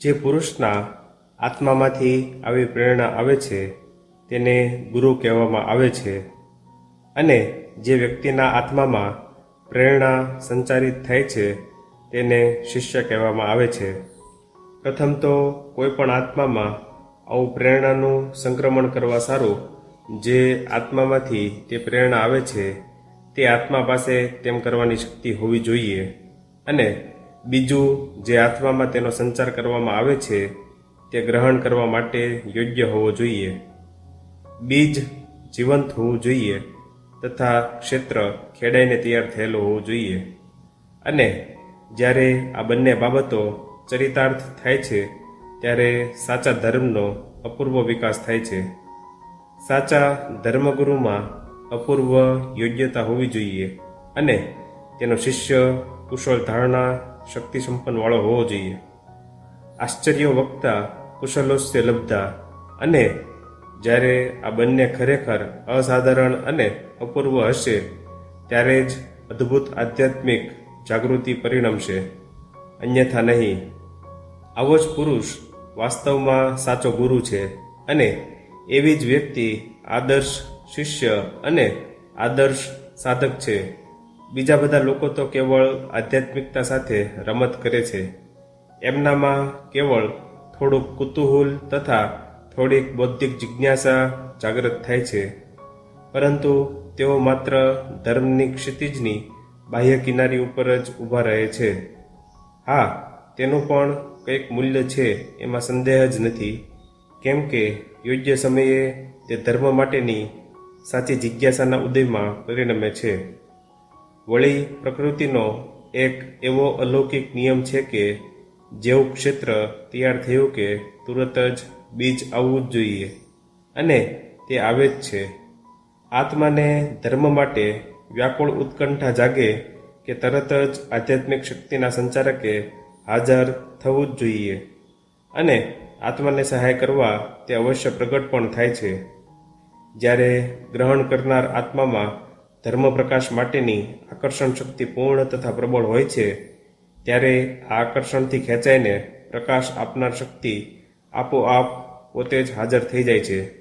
જે પુરુષના આત્મામાંથી આવી પ્રેરણા આવે છે, તેને ગુરુ કહેવામાં આવે છે અને જે વ્યક્તિના આત્મામાં પ્રેરણા સંચારિત થાય છે, તેને શિષ્ય કહેવામાં આવે છે. પ્રથમ તો કોઈ પણ આત્મામાં આવું પ્રેરણાનું સંક્રમણ કરવા સારું, જે આત્મામાંથી તે પ્રેરણા આવે છે, તે આત્મા પાસે તેમ કરવાની શક્તિ હોવી જોઈએ અને બીજું જે આત્મામાં તેનો સંચાર કરવામાં આવે છે, તે ગ્રહણ કરવા માટે યોગ્ય હોવો જોઈએ. બીજ જીવંત હોવું જોઈએ તથા ક્ષેત્ર ખેડાઈને તૈયાર થયેલું હોવું જોઈએ. અને જ્યારે આ બંને બાબતો ચરિતાર્થ થાય છે, ત્યારે સાચા ધર્મનો અપૂર્વ વિકાસ થાય છે. સાચા ધર્મગુરુમાં અપૂર્વ યોગ્યતા હોવી જોઈએ અને તેનો શિષ્ય કુશળ ધારણા શક્તિ સંપન્ન વાળો હોવો જોઈએ. આશ્ચર્ય વક્તા કુશલોસ્ય લબ્ધા અને જ્યારે આ બંને ખરેખર અસાધારણ અને અપૂર્વ હશે, ત્યારે જ અદ્ભુત આધ્યાત્મિક જાગૃતિ પરિણમશે. અન્યથા નહીં. આવો જ પુરુષ વાસ્તવમાં સાચો ગુરુ છે અને એવી જ વ્યક્તિ આદર્શ શિષ્ય અને આદર્શ સાધક છે. બીજા બધા લોકો તો કેવળ આધ્યાત્મિકતા સાથે રમત કરે છે. એમનામાં કેવળ થોડુંક કુતૂહલ તથા થોડીક બૌદ્ધિક જિજ્ઞાસા જાગૃત થાય છે. પરંતુ તેઓ માત્ર ધર્મની ક્ષિતિજની બાહ્ય કિનારી ઉપર જ ઊભા રહે છે. હા, તેનું પણ કંઈક મૂલ્ય છે એમાં સંદેહ જ નથી. કેમ કે યોગ્ય સમયે તે ધર્મ માટેની સાચી જિજ્ઞાસાના ઉદયમાં પરિણમે છે. વળી પ્રકૃતિનો એક એવો અલૌકિક નિયમ છે કે જેવું ક્ષેત્ર તૈયાર થયું કે તુરત જ બીજ આવવું જ જોઈએ. અને તે આવે જ છે. આત્માને ધર્મ માટે વ્યાકુળ ઉત્કંઠા જાગે કે તરત જ આધ્યાત્મિક શક્તિના સંચારકે હાજર થવું જ જોઈએ. અને આત્માને સહાય કરવા તે અવશ્ય પ્રગટ પણ થાય છે. જ્યારે ગ્રહણ કરનાર આત્મામાં ધર્મ પ્રકાશ માટેની આકર્ષણ શક્તિ પૂર્ણ તથા પ્રબળ હોય છે, ત્યારે આ આકર્ષણથી ખેંચાઈને પ્રકાશ આપનાર શક્તિ આપોઆપ પોતે જ હાજર થઈ જાય છે.